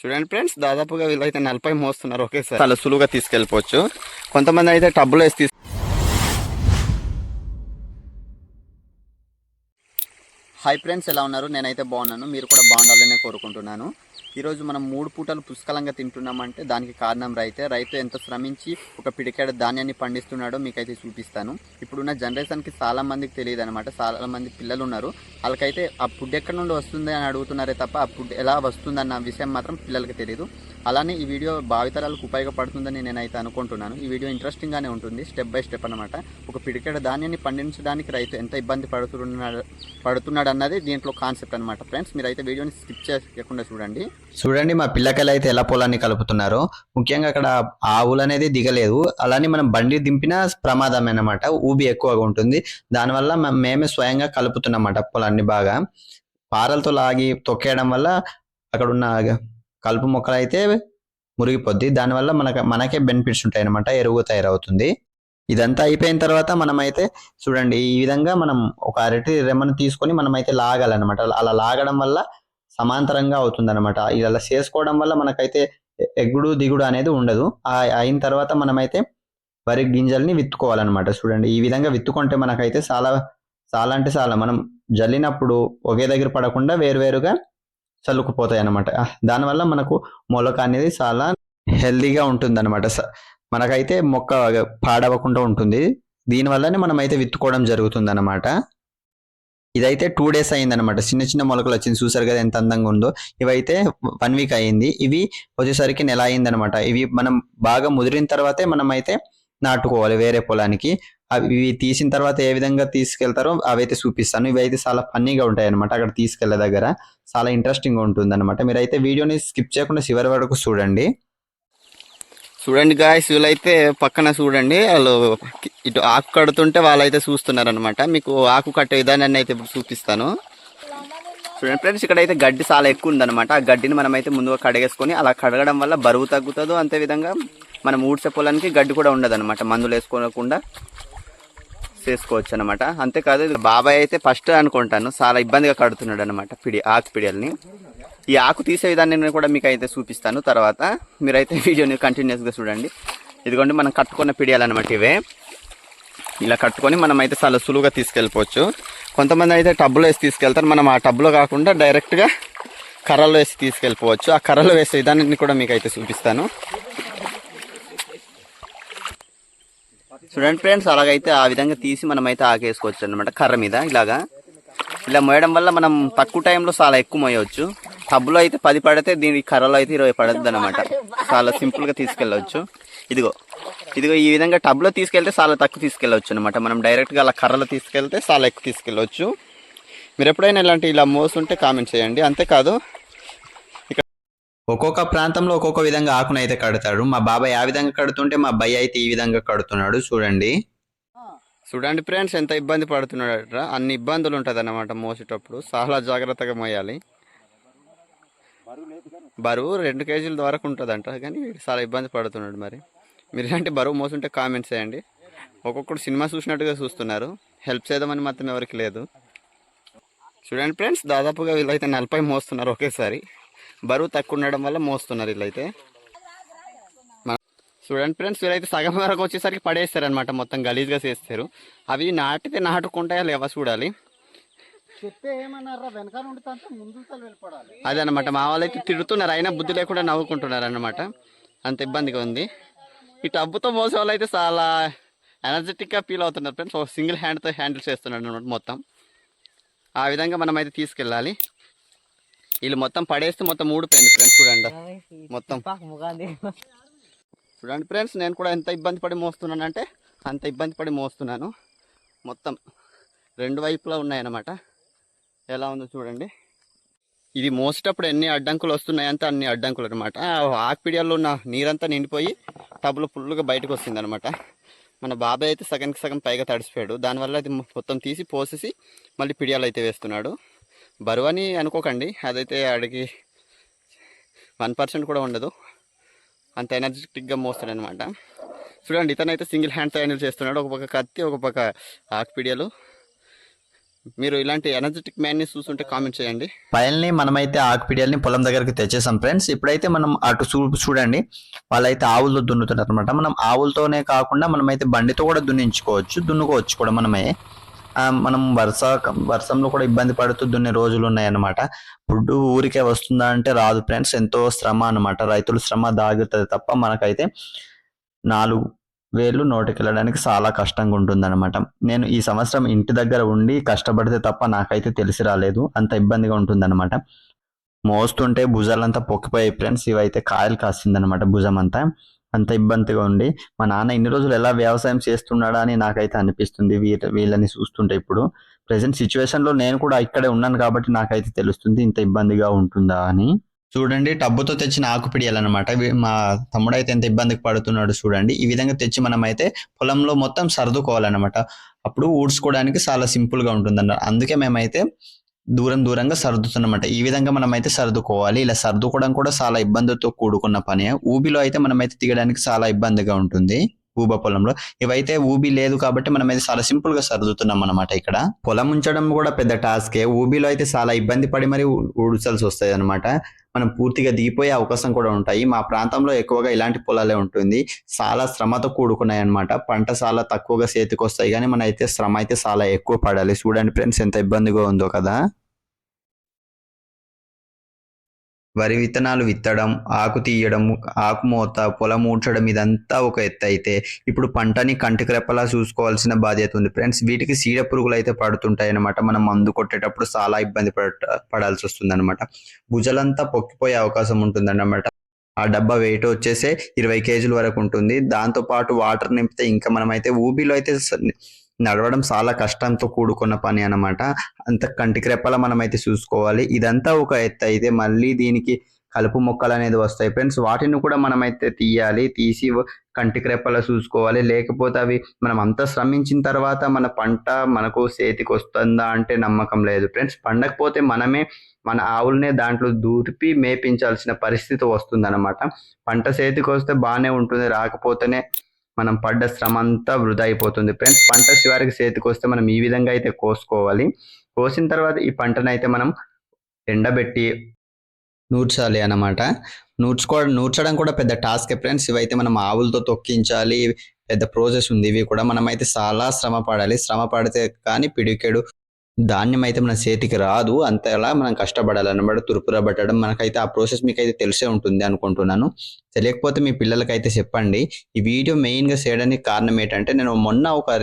చూడండి ఫ్రెండ్స్ దాదాపుగా వీళ్ళైతే నలభై మోస్తున్నారు ఒకేసారి. చాలా సులువుగా తీసుకెళ్ళిపోవచ్చు. కొంతమంది అయితే టబ్బులో వేసి హై హాయ్ ఫ్రెండ్స్ ఎలా ఉన్నారు? నేనైతే బాగున్నాను. మీరు కూడా బాగుండాలని కోరుకుంటున్నాను. ఈరోజు మనం మూడు పూటలు పుష్కలంగా తింటున్నామంటే దానికి కారణం రైతే. రైతు ఎంత శ్రమించి ఒక పిడికాడ ధాన్యాన్ని పండిస్తున్నాడో మీకైతే చూపిస్తాను. ఇప్పుడున్న జనరేషన్కి చాలా మందికి తెలియదు అనమాట చాలా మంది పిల్లలు ఉన్నారు వాళ్ళకైతే ఆ ఫుడ్ ఎక్కడి నుండి వస్తుంది అని అడుగుతున్నారే తప్ప ఆ ఫుడ్ ఎలా వస్తుందన్న విషయం మాత్రం పిల్లలకి తెలియదు అలానే ఈ వీడియో భావితరాలకు ఉపయోగపడుతుందని నేనైతే అనుకుంటున్నాను. ఈ వీడియో ఇంట్రెస్టింగ్గానే ఉంటుంది స్టెప్ బై స్టెప్ అనమాట ఒక పిడికెడ ధాన్యాన్ని పండించడానికి రైతు ఎంత ఇబ్బంది పడుతున్నాడు పడుతున్నాడు అన్నది దీంట్లో కాన్సెప్ట్ అనమాట ఫ్రెండ్స్ మీరు అయితే వీడియోని స్కిప్ చేయకుండా చూడండి. చూడండి మా పిల్లకాయలు అయితే ఎలా పొలాన్ని కలుపుతున్నారో. ముఖ్యంగా అక్కడ ఆవులు అనేది దిగలేదు. అలానే మనం బండి దింపినా ప్రమాదం అనమాట ఊబి ఎక్కువగా ఉంటుంది. దానివల్ల మేమే స్వయంగా కలుపుతున్నమాట పొలాన్ని బాగా. పారలతో లాగి తొక్కేయడం వల్ల అక్కడ ఉన్న కలుపు మొక్కలు అయితే మురిగిపోద్ది. దానివల్ల మనకు మనకే బెనిఫిట్స్ ఉంటాయి అనమాట ఎరువు తయారవుతుంది. ఇదంతా అయిపోయిన తర్వాత మనమైతే చూడండి ఈ విధంగా మనం ఒక అరటి రెమ్మను తీసుకొని మనమైతే లాగాలన్నమాట. అలా లాగడం వల్ల సమాంతరంగా అవుతుంది అనమాట ఇలా చేసుకోవడం వల్ల మనకైతే ఎగుడు దిగుడు అనేది ఉండదు. అయిన తర్వాత మనమైతే వరి గింజల్ని విత్తుకోవాలన్నమాట. చూడండి ఈ విధంగా విత్తుకుంటే మనకైతే చాలా చాలా అంటే చాలా. మనం జల్లినప్పుడు ఒకే దగ్గర పడకుండా వేరువేరుగా చల్లుకుపోతాయి అనమాట దానివల్ల మనకు మొలక అనేది చాలా హెల్దీగా ఉంటుంది అనమాట మనకైతే మొక్క పాడవకుండా ఉంటుంది. దీనివల్లనే మనం అయితే విత్తుకోవడం జరుగుతుంది అనమాట ఇదైతే టూ డేస్ అయింది అనమాట చిన్న చిన్న మొలకలు వచ్చింది. చూసారు కదా ఎంత అందంగా ఉందో. ఇవైతే వన్ వీక్ అయింది. ఇవి వచ్చేసరికి నెల అయింది అనమాట ఇవి మనం బాగా ముదిరిన తర్వాతే మనం అయితే నాటుకోవాలి వేరే పొలానికి. అవి ఇవి తీసిన తర్వాత ఏ విధంగా తీసుకెళ్తారో అవైతే చూపిస్తాను. ఇవి అయితే చాలా ఫన్నీగా ఉంటాయి అనమాట అక్కడ తీసుకెళ్ళే దగ్గర. చాలా ఇంట్రెస్టింగ్ ఉంటుంది అనమాట మీరైతే వీడియోని స్కిప్ చేయకుండా చివరి వరకు చూడండి. చూడండి గాయస్ వీళ్ళైతే పక్కన చూడండి. వాళ్ళు ఇటు ఆకు కడుతుంటే వాళ్ళైతే అయితే చూస్తున్నారనమాట మీకు ఆకు కట్టే విధానాన్ని అయితే ఇప్పుడు చూపిస్తాను. చూడండి ఫ్రెండ్స్ ఇక్కడ అయితే గడ్డి చాలా ఎక్కువ ఉందన్నమాట. ఆ గడ్డిని మనం అయితే ముందుగా కడిగేసుకొని అలా కడగడం వల్ల బరువు తగ్గుతుందో అంతే విధంగా మనం ఊడ్చే పొలానికి గడ్డి కూడా ఉండదు అనమాట మందులు వేసుకోకుండా. చేసుకోవచ్చు అనమాట అంతేకాదు ఇది బాబాయ్ అయితే ఫస్ట్ అనుకుంటాను. చాలా ఇబ్బందిగా కడుతున్నాడు అనమాట పిడి ఆకు పిడియల్ని. ఈ ఆకు తీసే విధానాన్ని కూడా మీకు అయితే చూపిస్తాను. తర్వాత మీరైతే వీడియోని కంటిన్యూస్గా చూడండి. ఇదిగోండి మనం కట్టుకున్న పిడియాలన్నమాట ఇవే. ఇలా కట్టుకొని మనం అయితే చాలా సులువుగా తీసుకెళ్ళిపోవచ్చు. కొంతమంది అయితే టబ్బులో వేసి తీసుకెళ్తారు. మనం ఆ టబ్బులో కాకుండా డైరెక్ట్గా కర్రలో వేసి తీసుకెళ్ళిపోవచ్చు. ఆ కర్రలో వేసే విధానాన్ని కూడా మీకు అయితే చూపిస్తాను. చూడండి ఫ్రెండ్స్ అలాగైతే ఆ విధంగా తీసి మనం అయితే ఆకేసుకోవచ్చు అనమాట కర్ర మీద ఇలాగా. ఇలా మోయడం వల్ల మనం తక్కువ టైంలో చాలా ఎక్కువ మోయవచ్చు. టబ్బులో అయితే పది పడితే దీని కర్రలో అయితే ఇరవై పడద్దు అనమాట చాలా సింపుల్గా తీసుకెళ్ళవచ్చు. ఇదిగో ఇదిగో ఈ విధంగా టబ్లో తీసుకెళ్తే చాలా తక్కువ తీసుకెళ్ళవచ్చు అనమాట మనం డైరెక్ట్గా అలా కర్రలో తీసుకెళ్తే చాలా ఎక్కువ తీసుకెళ్ళవచ్చు. మీరు ఎప్పుడైనా ఇలాంటి ఇలా మోస్తుంటే కామెంట్ చేయండి. అంతేకాదు ఒక్కొక్క ప్రాంతంలో ఒక్కొక్క విధంగా ఆకును అయితే కడతాడు. మా బాబాయ్ ఆ విధంగా కడుతుంటే మా అబ్బాయి అయితే ఈ విధంగా కడుతున్నాడు. చూడండి. చూడండి ఫ్రెండ్స్ ఎంత ఇబ్బంది పడుతున్నాడట అన్ని ఇబ్బందులు ఉంటుంది అన్నమాట మోసేటప్పుడు. చాలా జాగ్రత్తగా మోయాలి. బరువు రెండు కేజీల వరకు ఉంటుందంట కానీ వీడు చాలా ఇబ్బంది పడుతున్నాడు మరి. మీరు ఇలాంటి బరువు మోసుంటే కామెంట్స్ చేయండి. ఒక్కొక్కడు సినిమా చూసినట్టుగా చూస్తున్నారు. హెల్ప్ చేద్దామని మాత్రం ఎవరికి లేదు. చూడండి ఫ్రెండ్స్ దాదాపుగా వీళ్ళైతే నలభై మోస్తున్నారు ఒకేసారి. బరువు తక్కువ ఉండడం వల్ల మోస్తున్నారు వీళ్ళైతే చూడండి ఫ్రెండ్స్ వీళ్ళైతే సగం వరకు వచ్చేసరికి పడేస్తారనమాట మొత్తం గలీజ్గా చేస్తారు. అవి నాటితే నాటుకుంటాయా లేవా చూడాలి. అదే అనమాట మా వాళ్ళైతే తిడుతున్నారు అయినా బుద్ధి లేకుండా నవ్వుకుంటున్నారు అనమాట అంత ఇబ్బందిగా ఉంది. ఈ టబ్బుతో మోసే వాళ్ళు అయితే చాలా ఎనర్జెటిక్గా ఫీల్ అవుతున్నారు ఫ్రెండ్స్. ఒక సింగిల్ హ్యాండ్తో హ్యాండిల్ చేస్తున్నారు అనమాట మొత్తం. ఆ విధంగా మనం అయితే తీసుకెళ్ళాలి. వీళ్ళు మొత్తం పడేస్తే మొత్తం ఊడిపోయింది ఫ్రెండ్స్ చూడండి. మొత్తం. చూడండి ఫ్రెండ్స్ నేను కూడా ఎంత ఇబ్బంది పడి మోస్తున్నానంటే అంత ఇబ్బంది పడి మోస్తున్నాను. మొత్తం రెండు వైపులా ఉన్నాయన్నమాట. ఎలా ఉందో చూడండి. ఇది మోసేటప్పుడు ఎన్ని అడ్డంకులు వస్తున్నాయంటే అన్ని అడ్డంకులు అనమాట ఆకుపిడియాల్లో ఉన్న నీరంతా నిండిపోయి టబ్లో ఫుల్గా బయటకు వస్తుంది అనమాట మన బాబాయ్ అయితే సగానికి సగం పైగా తడిసిపోయాడు. దానివల్ల అది మొత్తం తీసి పోసేసి మళ్ళీ పిడియాలు అయితే వేస్తున్నాడు. బరువు అని అనుకోకండి. అదైతే ఆడికి వన్ పర్సెంట్ కూడా ఉండదు. అంత ఎనర్జెటిక్గా మోస్తాడు అనమాట చూడండి ఇతనైతే సింగిల్ హ్యాండ్తో హ్యాండిల్ చేస్తున్నాడు. ఒక పక్క కత్తి ఒక పక్క ఆకుపిడియాలు మీరు ఇలాంటి ఎనర్జెటిక్ మ్యాన్ని చూస్తుంటే కామెంట్ చేయండి. పైల్ని మనమైతే ఆకుపిడియల్ని పొలం దగ్గరికి తెచ్చేసాం ఫ్రెండ్స్. ఇప్పుడైతే మనం అటు చూపు చూడండి వాళ్ళైతే ఆవులతో దున్నుతున్నారు అనమాట మనం ఆవులతోనే కాకుండా మనమైతే బండితో కూడా దున్నించుకోవచ్చు దున్నుకోవచ్చు కూడా మనమే. మనం వర్ష వర్షంలో కూడా ఇబ్బంది పడుతూ దున్నే రోజులు ఉన్నాయన్నమాట. ఫుడ్ ఊరికే వస్తుందా అంటే రాదు ఫ్రెండ్స్ ఎంతో శ్రమ అన్నమాట. రైతుల శ్రమ దాగుతుంది తప్ప మనకైతే నాలుగు వేలు నోటికి వెళ్ళడానికి చాలా కష్టంగా ఉంటుందన్నమాట. నేను ఈ సంవత్సరం ఇంటి దగ్గర ఉండి కష్టపడితే తప్ప నాకైతే తెలిసి రాలేదు. అంత ఇబ్బందిగా ఉంటుందన్నమాట. మోస్తుంటే భుజాలంతా పొక్కిపోయాయి ఫ్రెండ్స్. ఇవైతే కాయలు కాసిందనమాట భుజం అంతా అంత ఇబ్బందిగా ఉండి మా నాన్న ఇన్ని రోజులు ఎలా వ్యవసాయం చేస్తున్నాడా? అని నాకైతే అనిపిస్తుంది. వీళ్ళ వీళ్ళని చూస్తుంటే ఇప్పుడు ప్రజెంట్ సిచ్యువేషన్లో నేను కూడా ఇక్కడే ఉన్నాను కాబట్టి నాకైతే తెలుస్తుంది ఇంత ఇబ్బందిగా ఉంటుందా అని. చూడండి టబ్బుతో తెచ్చిన ఆకుపిడియాలన్నమాట మా తమ్ముడు అయితే ఎంత ఇబ్బందికి పడుతున్నాడు చూడండి. ఈ విధంగా తెచ్చి మనం అయితే పొలంలో మొత్తం సర్దుకోవాలన్నమాట అప్పుడు ఊడ్చుకోవడానికి చాలా సింపుల్గా ఉంటుంది ఉంటుంది అందుకే మేమైతే దూరం దూరంగా సర్దుతున్నమాట. ఈ విధంగా మనం అయితే సర్దుకోవాలి. ఇలా సర్దుకోవడం కూడా చాలా ఇబ్బందితో కూడుకున్న పని. ఊబిలో అయితే మనం అయితే దిగడానికి చాలా ఇబ్బందిగా ఉంటుంది. ఊబ పొలంలో. ఇవైతే ఊబి లేదు కాబట్టి మనం అయితే చాలా సింపుల్గా సర్దుతున్నాం అనమాట ఇక్కడ. పొలం ఉంచడం కూడా పెద్ద టాస్కే. ఊబిలో అయితే చాలా ఇబ్బంది పడి మరి ఊడ్చాల్సి వస్తుంది అనమాట మనం పూర్తిగా దిగిపోయే అవకాశం కూడా ఉంటాయి. మా ప్రాంతంలో ఎక్కువగా ఇలాంటి పొలాలే ఉంటుంది. చాలా శ్రమతో కూడుకున్నాయి అనమాట పంట చాలా తక్కువగా చేతికి వస్తాయి కానీ మన అయితే శ్రమ అయితే చాలా ఎక్కువ పడాలి. చూడండి ఫ్రెండ్స్ ఎంత ఇబ్బందిగా ఉందో కదా. వరి విత్తనాలు విత్తడం ఆకు తీయడం ఆకుమూత పొలం ఊడ్చడం ఇదంతా ఒక ఎత్తు అయితే ఇప్పుడు పంటని కంటికి రెప్పలా చూసుకోవాల్సిన బాధ్యత ఉంది. ఫ్రెండ్స్ వీటికి సీడ పురుగులు అయితే పడుతుంటాయి అనమాట మనం మందు కొట్టేటప్పుడు చాలా ఇబ్బంది పడ పడాల్సి వస్తుంది అనమాట భుజలంతా పొక్కిపోయే అవకాశం ఉంటుందన్నమాట. ఆ డబ్బా వెయిట్ వచ్చేసే ఇరవై కేజీల వరకు ఉంటుంది. దాంతో పాటు వాటర్ నింపితే ఇంకా మనమైతే ఊబిలో అయితే నడవడం చాలా కష్టంతో కూడుకున్న పని అనమాట అంత కంటికి రెప్పలా మనం అయితే చూసుకోవాలి. ఇదంతా ఒక ఎత్తు అయితే మళ్ళీ దీనికి కలుపు మొక్కలు అనేది వస్తాయి. ఫ్రెండ్స్ వాటిని కూడా మనం అయితే తీయాలి. తీసి కంటికి రెప్పలా చూసుకోవాలి. లేకపోతే అవి మనం అంత శ్రమించిన తర్వాత మన పంట మనకు చేతికి వస్తుందా అంటే నమ్మకం లేదు. ఫ్రెండ్స్ పండకపోతే మనమే మన ఆవులనే దాంట్లో దూరిపి మేపించాల్సిన పరిస్థితి వస్తుంది పంట చేతికి వస్తే బాగానే ఉంటుంది. రాకపోతేనే మనం పడ్డ శ్రమ అంతా వృధా అయిపోతుంది. ఫ్రెండ్స్ పంట చివరికి చేతికి వస్తే మనం ఈ విధంగా అయితే కోసుకోవాలి. కోసిన తర్వాత ఈ పంటను అయితే మనం ఎండబెట్టి నూర్చాలి అన్నమాట. నూర్చుకో నూర్చడం కూడా పెద్ద టాస్క్ ఫ్రెండ్స్. ఇవైతే మనం ఆవులతో తొక్కించాలి. పెద్ద ప్రాసెస్ ఉంది. ఇవి కూడా మనం అయితే చాలా శ్రమ పడాలి. శ్రమ పడితే కానీ పిడికెడు ధాన్యం అయితే మన చేతికి రాదు. అంతలా మనం కష్టపడాలి అన్నమాట తురుపుర పట్టడం మనకైతే ఆ ప్రాసెస్ మీకు అయితే తెలిసే ఉంటుంది అనుకుంటున్నాను. తెలియకపోతే మీ పిల్లలకైతే చెప్పండి. ఈ వీడియో మెయిన్గా చేయడానికి కారణం ఏంటంటే నేను మొన్న ఒక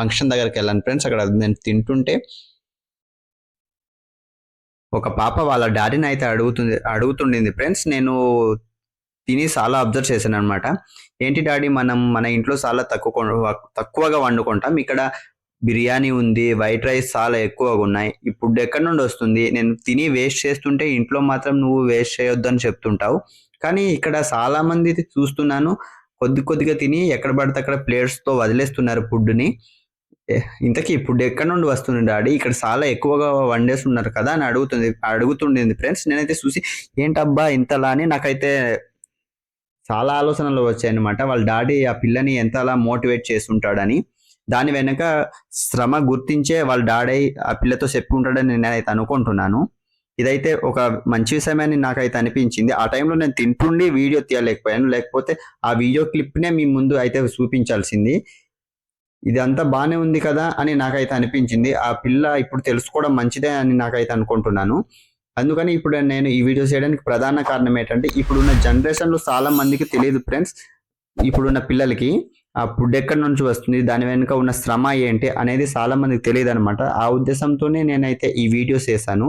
ఫంక్షన్ దగ్గరికి వెళ్ళాను ఫ్రెండ్స్. అక్కడ నేను తింటుంటే ఒక పాప వాళ్ళ డాడీని అయితే అడుగుతుంది అడుగుతుండింది ఫ్రెండ్స్. నేను తిని చాలా అబ్జర్వ్ చేశాను అనమాట ఏంటి డాడీ మనం మన ఇంట్లో చాలా తక్కువ తక్కువగా వండుకుంటాం. ఇక్కడ బిర్యానీ ఉంది వైట్ రైస్ చాలా ఎక్కువగా ఉన్నాయి. ఈ ఫుడ్ ఎక్కడి నుండి వస్తుంది? నేను తిని వేస్ట్ చేస్తుంటే ఇంట్లో మాత్రం నువ్వు వేస్ట్ చేయొద్దు అని చెప్తుంటావు. కానీ ఇక్కడ చాలా మంది చూస్తున్నాను. కొద్ది కొద్దిగా తిని ఎక్కడ పడితే అక్కడ ప్లేట్స్తో వదిలేస్తున్నారు ఫుడ్ని ఇంతకీ ఫుడ్ ఎక్కడి నుండి వస్తుంది డాడీ? ఇక్కడ చాలా ఎక్కువగా వండేస్తున్నారు కదా అని అడుగుతుంది అడుగుతుండేది ఫ్రెండ్స్ నేనైతే చూసి ఏంటబ్బా ఇంతలా? అని నాకైతే చాలా ఆలోచనలు వచ్చాయన్నమాట. వాళ్ళ డాడీ ఆ పిల్లని ఎంతలా మోటివేట్ చేస్తుంటాడని. దాని వెనక శ్రమ గుర్తించే వాళ్ళ డాడీ ఆ పిల్లతో చెప్పి ఉంటాడని నేనైతే అనుకుంటున్నాను. ఇదైతే ఒక మంచి విషయమని నాకైతే అనిపించింది. ఆ టైంలో నేను తింటుండి వీడియో తీయలేకపోయాను. లేకపోతే ఆ వీడియో క్లిప్నే మీ ముందు అయితే చూపించాల్సింది. ఇదంతా బాగానే ఉంది కదా అని నాకైతే అనిపించింది. ఆ పిల్ల ఇప్పుడు తెలుసుకోవడం మంచిదే అని నాకైతే అనుకుంటున్నాను. అందుకని ఇప్పుడు నేను ఈ వీడియో చేయడానికి ప్రధాన కారణం ఏంటంటే ఇప్పుడున్న జనరేషన్లో చాలా మందికి తెలియదు ఫ్రెండ్స్ ఇప్పుడున్న పిల్లలకి. ఆ ఫుడ్ ఎక్కడి నుంచి వస్తుంది దాని వెనుక ఉన్న శ్రమ ఏంటి అనేది చాలా మందికి తెలియదు అనమాట ఆ ఉద్దేశంతోనే నేనైతే ఈ వీడియోస్ చేశాను.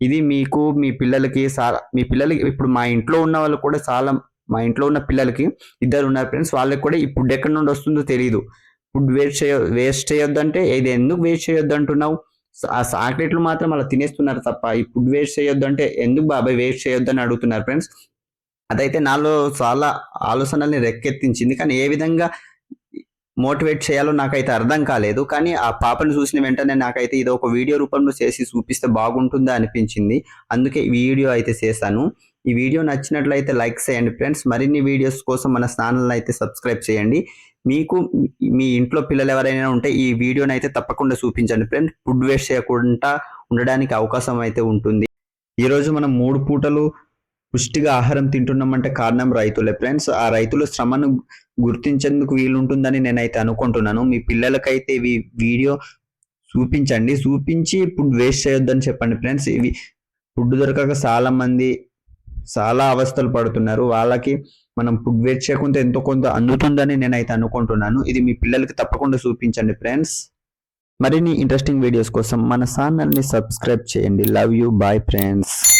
ఇది మీకు మీ పిల్లలకి చాలా మీ పిల్లలకి ఇప్పుడు మా ఇంట్లో ఉన్న వాళ్ళు కూడా చాలా మా ఇంట్లో ఉన్న పిల్లలకి ఇద్దరు ఉన్నారు ఫ్రెండ్స్ వాళ్ళకి కూడా ఈ ఫుడ్ ఎక్కడి నుండి వస్తుందో తెలియదు ఫుడ్ వేస్ట్ చేయ వేస్ట్ చేయొద్దు అంటే ఇది ఎందుకు వేస్ట్ చేయొద్దు అంటున్నావు ఆ చాక్లెట్లు మాత్రం అలా తినేస్తున్నారు తప్ప ఈ ఫుడ్ వేస్ట్ చేయొద్దు అంటే ఎందుకు బాబాయ్ వేస్ట్ చేయొద్దు అని అడుగుతున్నారు ఫ్రెండ్స్? అదైతే నాలో చాలా ఆలోచనల్ని రెక్కెత్తించింది. కానీ ఏ విధంగా మోటివేట్ చేయాలో నాకైతే అర్థం కాలేదు. కానీ ఆ పాపను చూసిన వెంటనే నాకైతే ఇది ఒక వీడియో రూపంలో చేసి చూపిస్తే బాగుంటుందా అనిపించింది. అందుకే ఈ వీడియో అయితే చేశాను. ఈ వీడియో నచ్చినట్లయితే లైక్ చేయండి ఫ్రెండ్స్. మరిన్ని వీడియోస్ కోసం మన ఛానల్ని అయితే సబ్స్క్రైబ్ చేయండి. మీకు మీ ఇంట్లో పిల్లలు ఎవరైనా ఉంటే ఈ వీడియోని అయితే తప్పకుండా చూపించండి ఫ్రెండ్స్. ఫుడ్ వేస్ట్ చేయకుండా ఉండడానికి అవకాశం అయితే ఉంటుంది. ఈరోజు మనం మూడు పూటలు పుష్టిగా ఆహారం తింటున్నామంటే కారణం రైతులే ఫ్రెండ్స్. ఆ రైతుల శ్రమను గుర్తించేందుకు వీలుంటుందని నేనైతే అనుకుంటున్నాను. మీ పిల్లలకైతే ఇవి వీడియో చూపించండి. చూపించి ఫుడ్ వేస్ట్ చేయొద్దని చెప్పండి ఫ్రెండ్స్. ఇవి ఫుడ్ దొరకక చాలా మంది చాలా అవస్థలు పడుతున్నారు. వాళ్ళకి మనం ఫుడ్ వేస్ట్ చేయకుండా ఎంతో కొంత అందుతుందని నేనైతే అనుకుంటున్నాను. ఇది మీ పిల్లలకి తప్పకుండా చూపించండి ఫ్రెండ్స్. మరిన్ని ఇంట్రెస్టింగ్ వీడియోస్ కోసం మన ఛానల్ని సబ్స్క్రైబ్ చేయండి. Love you. Bye friends.